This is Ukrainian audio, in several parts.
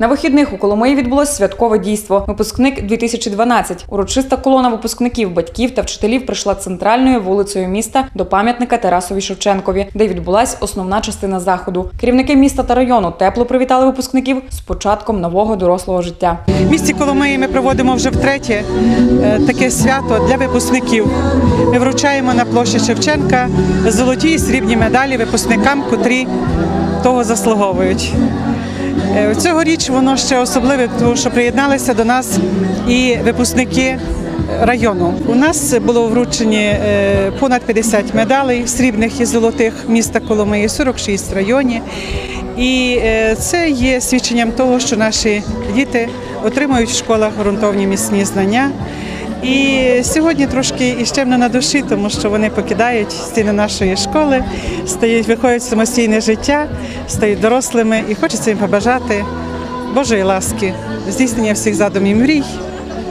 На вихідних у Коломиї відбулось святкове дійство. Випускник 2012. Урочиста колона випускників, батьків та вчителів прийшла центральною вулицею міста до пам'ятника Тарасові Шевченкові, де відбулась основна частина заходу. Керівники міста та району тепло привітали випускників з початком нового дорослого життя. В місті Коломиї ми проводимо вже втретє е, таке свято для випускників. Ми вручаємо на площі Шевченка золоті і срібні медалі випускникам, котрі того заслуговують. Е, Цьогоріч воно ще особливе, тому що приєдналися до нас і випускники району. У нас було вручені е, понад 50 медалей срібних і золотих міста Коломиї, 46 районів. районі. І е, це є свідченням того, що наші діти отримують в школах ґрунтовні міцні знання. І сьогодні трошки іщемно на душі, тому що вони покидають стіни нашої школи, стають, виходять в самостійне життя, стають дорослими і хочеться їм побажати Божої ласки, здійснення всіх задумів і мрій,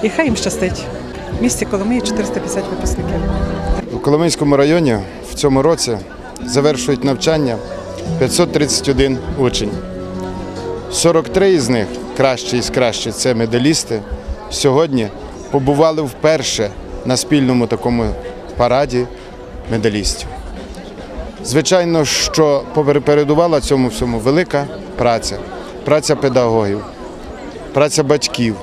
і хай їм щастить. В місті Коломиї 450 випускників. У Коломийському районі в цьому році завершують навчання 531 учень. 43 із них, кращі із кращих, це медалісти, сьогодні побували вперше на спільному такому параді медалістів. Звичайно, що попередувала цьому всьому велика праця, праця педагогів, праця батьків,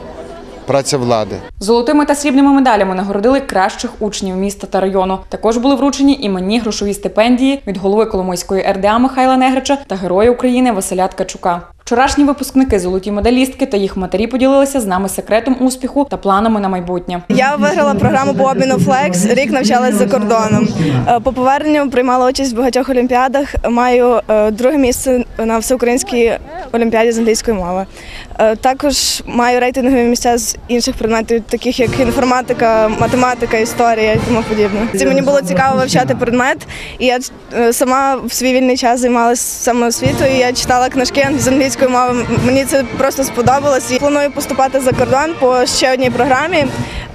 праця влади. Золотими та срібними медалями нагородили кращих учнів міста та району. Також були вручені іменні грошові стипендії від голови Коломийської РДА Михайла Негрича та Героя України Василя Ткачука. Вчорашні випускники золоті медалістки та їх матері поділилися з нами секретом успіху та планами на майбутнє. Я виграла програму по обміну Флекс. рік навчалась за кордоном. Е, По поверненню приймала участь в багатьох олімпіадах. Маю е, друге місце на всеукраїнській олімпіаді з англійської мови. Е, Також маю рейтингові місця з інших предметів, таких як інформатика, математика, історія і тому подібне. Це мені було цікаво вивчати предмет, і я е, сама в свій вільний час займалася самоосвітою. Я читала книжки з англійської мови. Мені це просто сподобалось. І планую поступати за кордон по ще одній програмі,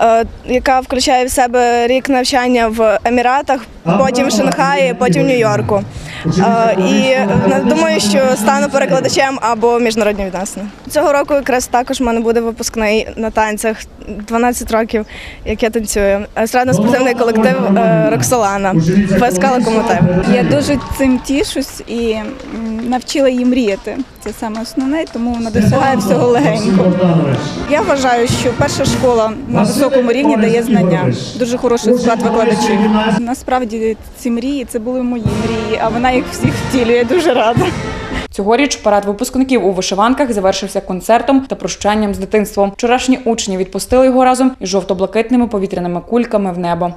е, яка включає в себе рік навчання в Еміратах, потім в Шанхаї, потім в Нью-Йорку. Е, І е, думаю, що стану перекладачем або міжнародні відносини. Цього року якраз також в мене буде випускний на танцях 12 років, як я танцюю. Естрадно-спортивний колектив е, Роксолана, ФСК Локомотив. Я дуже цим тішусь і навчила її мріяти. Це саме основне, тому вона досягає всього легенько. Я вважаю, що перша школа на високому рівні дає знання. Дуже хороший склад викладачів. Насправді ці мрії це були мої мрії, а вона їх всіх втілює. Дуже рада. Цьогоріч парад випускників у вишиванках завершився концертом та прощанням з дитинством. Вчорашні учні відпустили його разом із жовто-блакитними повітряними кульками в небо.